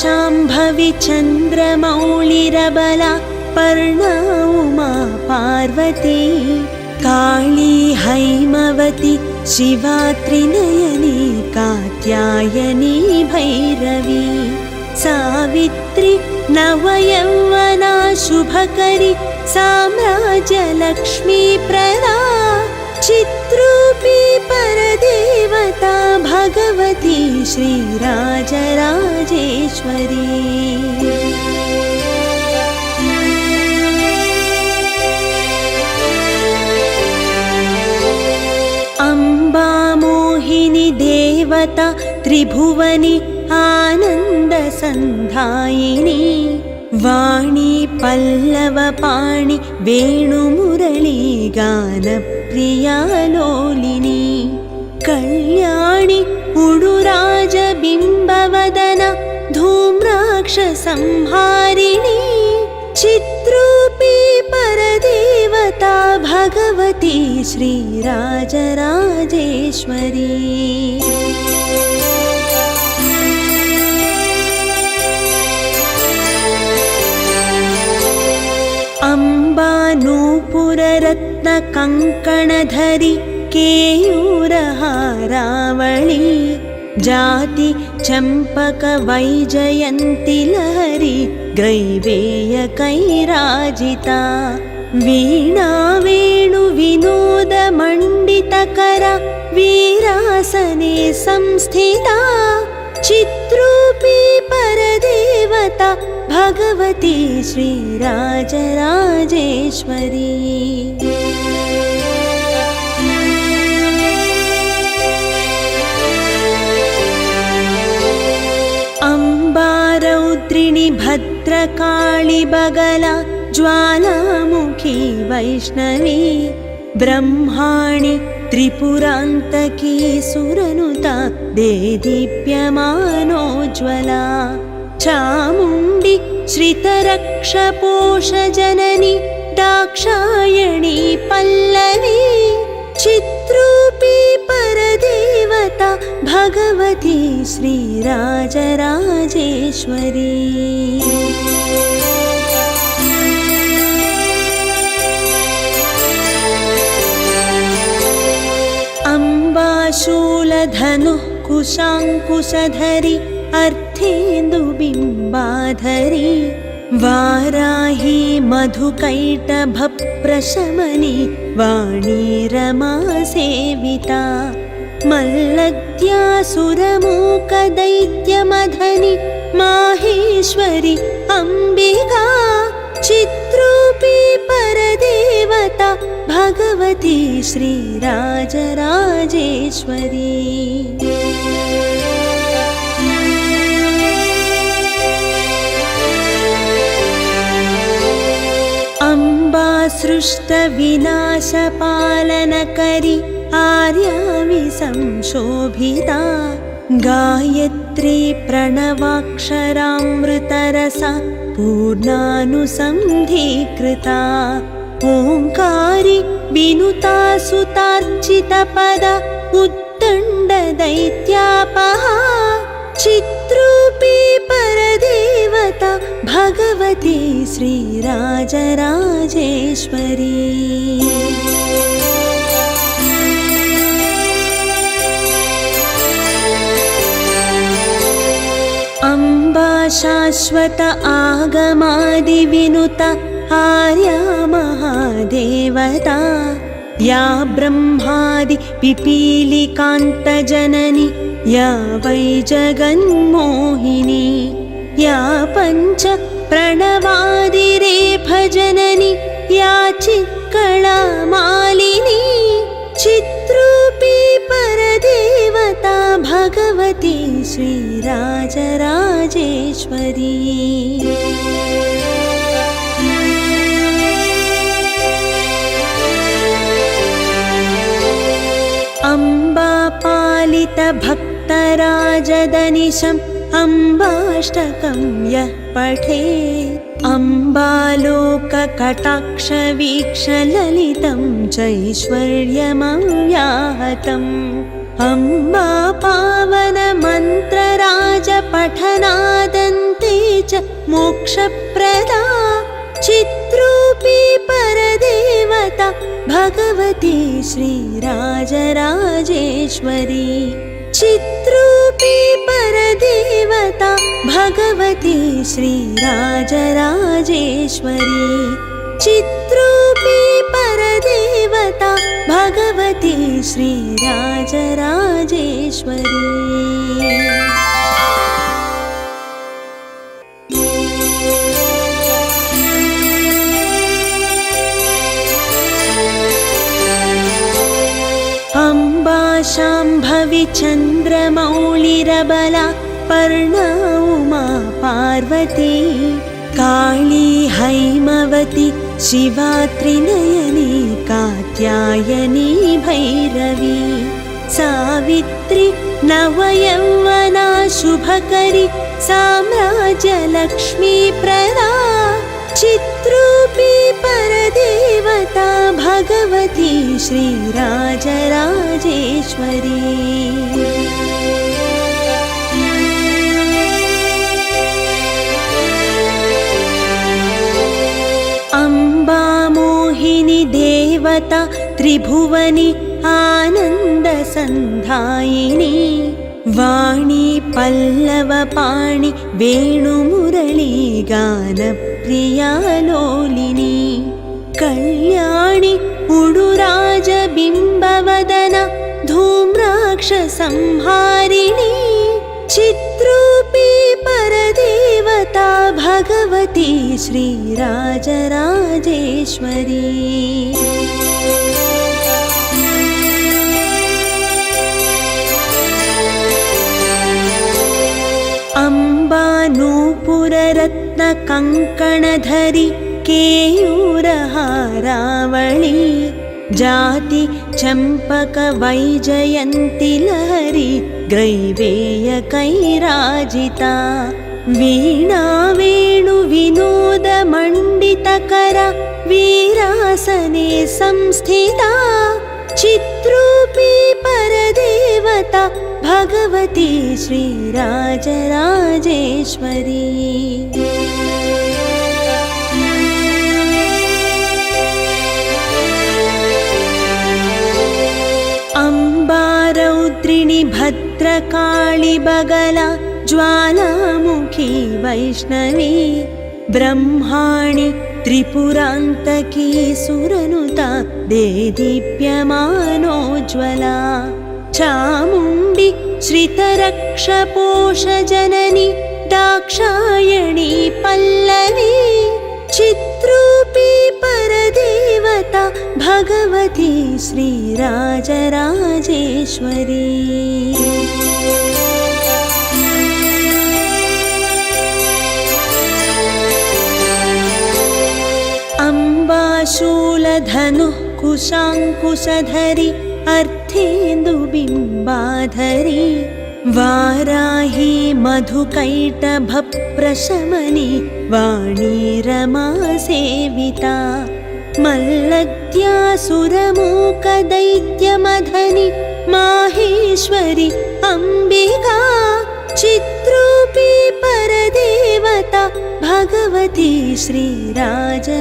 शाम्भवि चन्द्रमौळिरबला पर्णा उमा पार्वती काळी हैमवती शिवा त्रिनयनी कात्यायनी भैरवी सावित्री नवयौवना शुभकरी साम्राज्यलक्ष्मी प्रदा चित्रूपी परदेवता भगवती श्रीराजराजेश्वरी। अम्बा मोहिनी देवता त्रिभुवनि आनन्दसन्धायिनी वाणी पल्लवपाणि लोलिनी कल्याणि उडुराजबिम्बवदन धूम्राक्षसंहारिणी चित्रूपी परदेवता भगवती श्रीराजराजेश्वरी नूपुररत्नकङ्कणधरि केयूरहारावळी जाति चम्पकवैजयन्ति लहरि ग्रैवेयकैराजिता वीणा वेणुविनोदमण्डितकर वीरासने संस्थिता चित्रूपी परदेवता भगवती श्रीराजराजेश्वरी। अम्बारौद्रिणि भद्रकाळि बगला ज्वालामुखी वैष्णवी। ब्रह्माणि त्रिपुरान्तकी सुरनुता देदीप्यमानोज्ज्वला चामुण्डि श्रितरक्षपोषजननि दाक्षायणी पल्लवी चित्रूपी परदेवता भगवती श्रीराजराजेश्वरी। अम्बाशूलधनुः कुशाङ्कुशधरि अर्थेन्दुबिम्बाधरि वाराही मधुकैटभप्रशमनि वाणी रमा सेविता मल्लद्यासुरमूकदैत्यमधनि माहेश्वरि अम्बिका चित्रूपी परदेवता भगवती श्रीराजराजेश्वरी सृष्टविनाशपालनकरि आर्यामि संशोभिता। गायत्री प्रणवाक्षरामृतरसा पूर्णानुसन्धीकृता। ओङ्कारि विनुता सुतार्चितपद चित्रूपी परदेवता भगवती श्रीराजराजेश्वरी अम्बा शाश्वत आगमादिविनुत आर्या महादेवता या ब्रह्मादि पिपीलिकान्तजननि या वै जगन्मोहिनी या पञ्च प्रणवादिरेफजननि या चित्कला मालिनी चित्रूपी परदेवता भगवती श्रीराजराजेश्वरी। अम्बा पालितभक्तराजदनिशम् अम्बाष्टकं यः पठे। अम्बालोककटाक्षवीक्षललितं चैश्वर्यमव्याहतम् अम्बा पावनमन्त्रराजपठनादन्ते च मोक्षप्रदा। चित्रूपी परदेवता भगवती श्रीराजराजेश्वरी चित्रूपी परदेवता भगवती श्रीराजराजेश्वरी। चित्रूपी परदेवता भगवती श्रीराजराजेश्वरी। अम्बा शाम्भवि चन्द्रमौळिरबला पर्णा उमा पार्वती काळी हैमवती शिवा त्रिनयनी कात्यायनी भैरवी सावित्री नवयौवना शुभकरि साम्राज्यलक्ष्मी प्रदा चित्रूपी परदेवता भगवती श्रीराजराजेश्वरी। अम्बा मोहिनी देवता त्रिभुवनि आनन्दसन्धायिनी वाणी पल्लवपाणि वेणुमुरळी गानप्रिया लोलिनी कल्याणि उडुराजबिम्बवदन धूम्राक्षसंहारिणी चित्रूपी परदेवता भगवती श्रीराजराजेश्वरी। अम्बा नूपुररत्नकङ्कणधरि केयूरहारावळी जाति चम्पकवैजयन्ति लहरि ग्रैवेयकैराजिता वीणा वेणुविनोदमण्डितकर वीरासने संस्थिता चित्रूपी परदेवता भगवती श्रीराजराजेश्वरी भद्रकाळि बगला ज्वालामुखी वैष्णवी ब्रह्माणि त्रिपुरान्तकी सुरनुता देदीप्यमानोज्ज्वला चामुण्डि श्रितरक्षपोषजननि दाक्षायणी पल्लवी चित्रूपी परदेवता भगवती श्रीराजराजेश्वरी अम्बाशूलधनुः कुशाङ्कुशधरि अर्थेन्दुबिम्बाधरि वाराही मधुकैटभप्रशमनि वाणी रमा सेविता मल्लद्यासुरमूकदैत्यमधनि माहेश्वरि अम्बिका चित्रूपी परदेवता भगवती श्रीराजराजेश्वरी।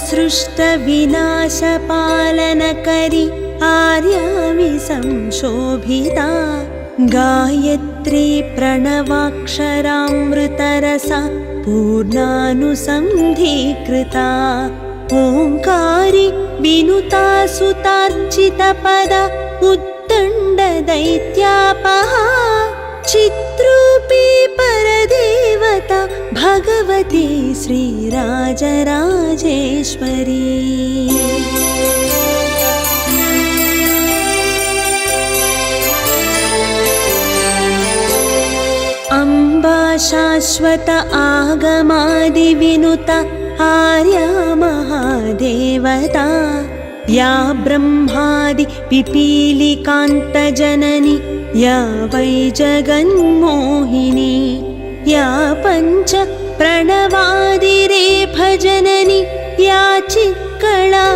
सृष्टविनाशपालनकरि आर्यामि संशोभिता गायत्री प्रणवाक्षरामृतरसा पूर्णानुसन्धीकृता। ओङ्कारि विनुता सुतार्चितपद उद्दण्डदैत्यापहा चित्रूपी परदेवता भगवती श्रीराजराजेश्वरी शाश्वत आगमादिविनुत आर्या महादेवता या ब्रह्मादि पिपीलिकान्तजननि या वै जगन्मोहिनी या पञ्च प्रणवादिरेफजननि या चिक्कळमालिनी